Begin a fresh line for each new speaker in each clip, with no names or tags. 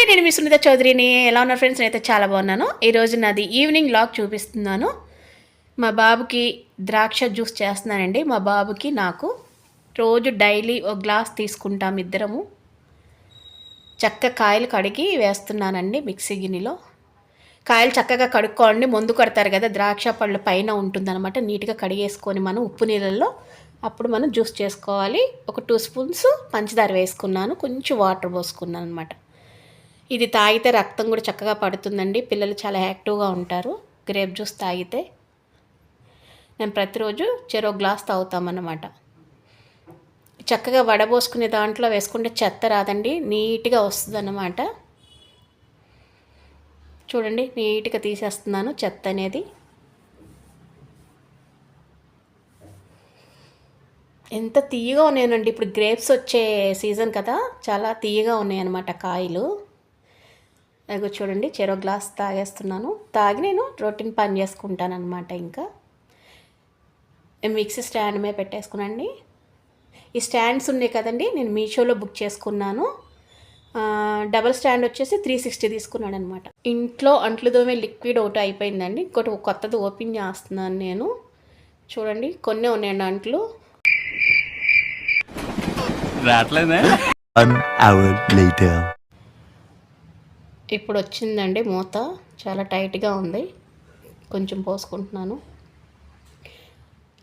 అండి నేను మీ సునీత చౌదరిని. ఎలా ఉన్నారు ఫ్రెండ్స్? నేనైతే చాలా బాగున్నాను. ఈరోజు నాది ఈవినింగ్ లాగ్ చూపిస్తున్నాను. మా బాబుకి ద్రాక్ష జ్యూస్ చేస్తున్నానండి. మా బాబుకి నాకు రోజు డైలీ ఒక గ్లాస్ తీసుకుంటాం ఇద్దరము. చక్క కాయలు కడిగి వేస్తున్నానండి మిక్సీ గిన్నెలో. కాయలు చక్కగా కడుక్కోండి. ముందు కడతారు కదా ద్రాక్ష పళ్ళు పైన ఉంటుందన్నమాట. నీట్గా కడిగేసుకొని మనం ఉప్పు నీళ్ళల్లో అప్పుడు మనం జ్యూస్ చేసుకోవాలి. ఒక టూ స్పూన్స్ పంచదార వేసుకున్నాను. కొంచెం వాటర్ పోసుకున్నాను అనమాట ఇది తాగితే రక్తం కూడా చక్కగా పడుతుందండి. పిల్లలు చాలా యాక్టివ్గా ఉంటారు. గ్రేప్ జ్యూస్ తాగితే నేను ప్రతిరోజు చెరో గ్లాస్ తాగుతామన్నమాట. చక్కగా వడబోసుకునే దాంట్లో వేసుకుంటే చెత్త రాదండి. నీట్గా వస్తుంది అన్నమాట చూడండి నీట్గా తీసేస్తున్నాను చెత్త అనేది. ఎంత తీయగా ఉన్నాయనండి. ఇప్పుడు గ్రేప్స్ వచ్చే సీజన్ కదా చాలా తీయగా ఉన్నాయన్నమాట కాయలు. అదిగో చూడండి చెరో గ్లాస్ తాగేస్తున్నాను. తాగి నేను రొటీన్ పని చేసుకుంటాను అనమాట ఇంకా మిక్సీ స్టాండ్ మీద పెట్టేసుకునండి. ఈ స్టాండ్స్ ఉన్నాయి కదండి నేను మీషోలో బుక్ చేసుకున్నాను. ఆ, డబల్ స్టాండ్ వచ్చేసి త్రీ సిక్స్టీ తీసుకున్నాను అనమాట ఇంట్లో అంట్లు దోమే లిక్విడ్ ఒకటి అయిపోయిందండి. ఇంకోటి కొత్తది ఓపెన్ చేస్తున్నాను నేను. చూడండి కొన్ని ఉన్నాయండి అంట్లు.
రావట్లేదే?
One hour later.
ఇప్పుడు వచ్చిందండి మూత. చాలా టైట్గా ఉంది. కొంచెం పోసుకుంటున్నాను.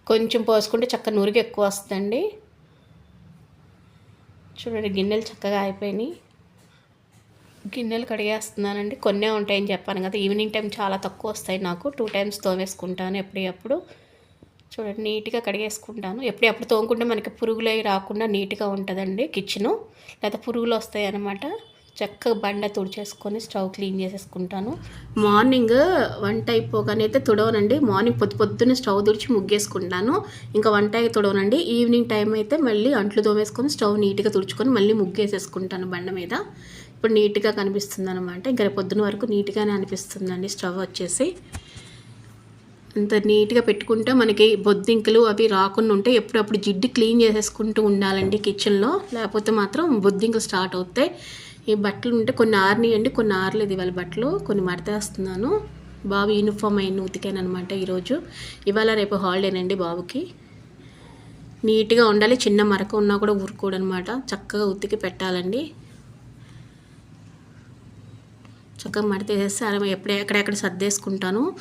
కొంచెం పోసుకుంటే చక్క నురుగు ఎక్కువ వస్తుందండి. చూడండి గిన్నెలు చక్కగా అయిపోయినాయి. గిన్నెలు కడిగేస్తున్నానండి. కొన్నే ఉంటాయని చెప్పాను కదా. ఈవినింగ్ టైం చాలా తక్కువ వస్తాయి నాకు. టూ టైమ్స్ తోమేసుకుంటాను ఎప్పుడప్పుడు చూడండి నీట్గా కడిగేసుకుంటాను. ఎప్పుడప్పుడు తోముకుంటే మనకి పురుగులు రాకుండా నీట్గా ఉంటుందండి కిచెను. లేకపోతే పురుగులు వస్తాయి అన్నమాట చక్కగా బండ తుడిచేసుకొని స్టవ్ క్లీన్ చేసేసుకుంటాను. మార్నింగ్ వంట అయిపోగానే అయితే తుడవనండి. మార్నింగ్ పొద్దు పొద్దున్న స్టవ్ తుడిచి ముగ్గేసుకుంటాను. ఇంకా వంట తుడవనండి. ఈవినింగ్ టైం అయితే మళ్ళీ అంట్లు తోమేసుకొని స్టవ్ నీట్గా తుడుచుకొని మళ్ళీ ముగ్గేసేసుకుంటాను బండ మీద. ఇప్పుడు నీట్గా కనిపిస్తుంది అనమాట ఇంకా రేపు పొద్దున వరకు నీట్గానే అనిపిస్తుందండి స్టవ్ వచ్చేసి. అంత నీట్గా పెట్టుకుంటే మనకి బొద్దింకలు అవి రాకుండా ఉంటే ఎప్పుడప్పుడు జిడ్డు క్లీన్ చేసేసుకుంటూ ఉండాలండి కిచెన్లో. లేకపోతే మాత్రం బొద్దింకలు స్టార్ట్ అవుతాయి. ఈ బట్టలు ఉంటే కొన్ని ఆరినాయండి కొన్ని ఆరలేదు ఇవాళ బట్టలు కొన్ని మడతేస్తున్నాను. బాబు యూనిఫామ్ అయిన ఉతికాను అనమాట ఈరోజు. ఇవాళ రేపు హాలిడేనండి బాబుకి. నీట్గా ఉండాలి చిన్న మరక ఉన్నా కూడా ఊరుకోడనమాట చక్కగా ఉతికి పెట్టాలండి. చక్కగా మడతేసేస్తే అలా ఎప్పుడే ఎక్కడెక్కడ సర్దేసుకుంటాను.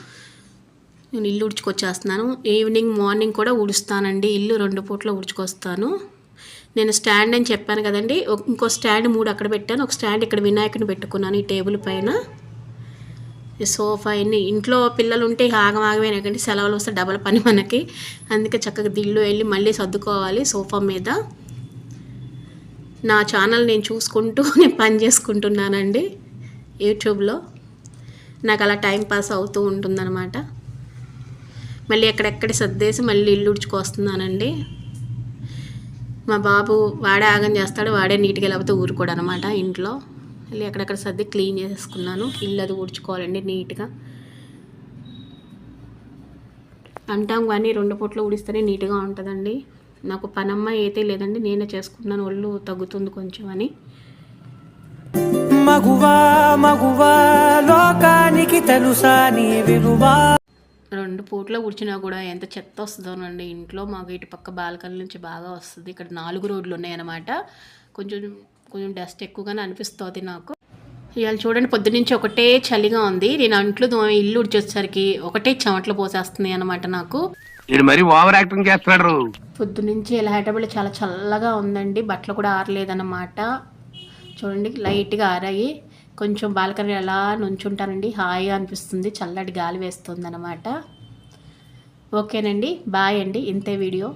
నేను ఇల్లు ఉడుచుకొచ్చేస్తున్నాను. ఈవినింగ్ మార్నింగ్ కూడా ఉడుస్తానండి. ఇల్లు రెండు పూట్ల ఉడుచుకొస్తాను. నేను స్టాండ్ అని చెప్పాను కదండి. ఇంకో స్టాండ్ మూడు అక్కడ పెట్టాను. ఒక స్టాండ్ ఇక్కడ వినాయకుని పెట్టుకున్నాను ఈ టేబుల్ పైన. సోఫా అన్ని ఇంట్లో పిల్లలు ఉంటే ఆగమాగమైన కానీ సెలవులు వస్తే డబల్ పని మనకి. అందుకే చక్కగా దిల్లు వెళ్ళి మళ్ళీ సర్దుకోవాలి సోఫా మీద. నా ఛానల్ నేను చూసుకుంటూ నేను పని చేసుకుంటున్నానండి యూట్యూబ్లో. నాకు అలా టైం పాస్ అవుతూ ఉంటుందన్నమాట. మళ్ళీ ఎక్కడెక్కడ సర్దేసి మళ్ళీ ఇల్లు ఉడుచుకొస్తున్నానండి. మా బాబు వాడే ఆగం చేస్తాడు వాడే నీట్గా లేకపోతే ఊరుకోడు అనమాట ఇంట్లో. మళ్ళీ ఎక్కడెక్కడ సర్ది క్లీన్ చేసుకున్నాను. ఇల్లు అది ఊడ్చుకోవాలండి నీట్గా. అంటాం కానీ రెండు పూట్లు ఊడిస్తేనే నీట్గా ఉంటుందండి. నాకు పనమ్మ అయితే లేదండి నేనే చేసుకున్నాను ఒళ్ళు తగ్గుతుంది కొంచెం అని.
మగువా మగువా లోకానికి తెలుసా నీ విలువా?
రెండు పూట్ల కూర్చున్నా కూడా ఎంత చెత్త వస్తుందోనండి. ఇంట్లో మాకు ఇటు పక్క బాల్కనీ నుంచి బాగా వస్తుంది. ఇక్కడ నాలుగు రోడ్లు ఉన్నాయన్నమాట. కొంచెం కొంచెం డస్ట్ ఎక్కువగానే అనిపిస్తుంది నాకు. ఇవాళ చూడండి పొద్దునుంచి ఒకటే చలిగా ఉంది. నేను అంట్లు ఇల్లు ఉడిచేసరికి ఒకటే చెమటలు పోసేస్తున్నాయి అనమాట నాకు.
మరి ఓవర్ యాక్టింగ్ చేస్తున్నాడు.
పొద్దునుంచి ఇలా హైదరాబాద్ చాలా చల్లగా ఉందండి. బట్టలు కూడా ఆరలేదన్నమాట. చూడండి లైట్గా ఆరాయి. కొంచెం బాల్కనీ అలా నుంచుంటానండి. హాయిగా అనిపిస్తుంది. చల్లటి గాలి వేస్తుంది అనమాట ఓకేనండి. బాయ్ అండి. ఇంతే వీడియో.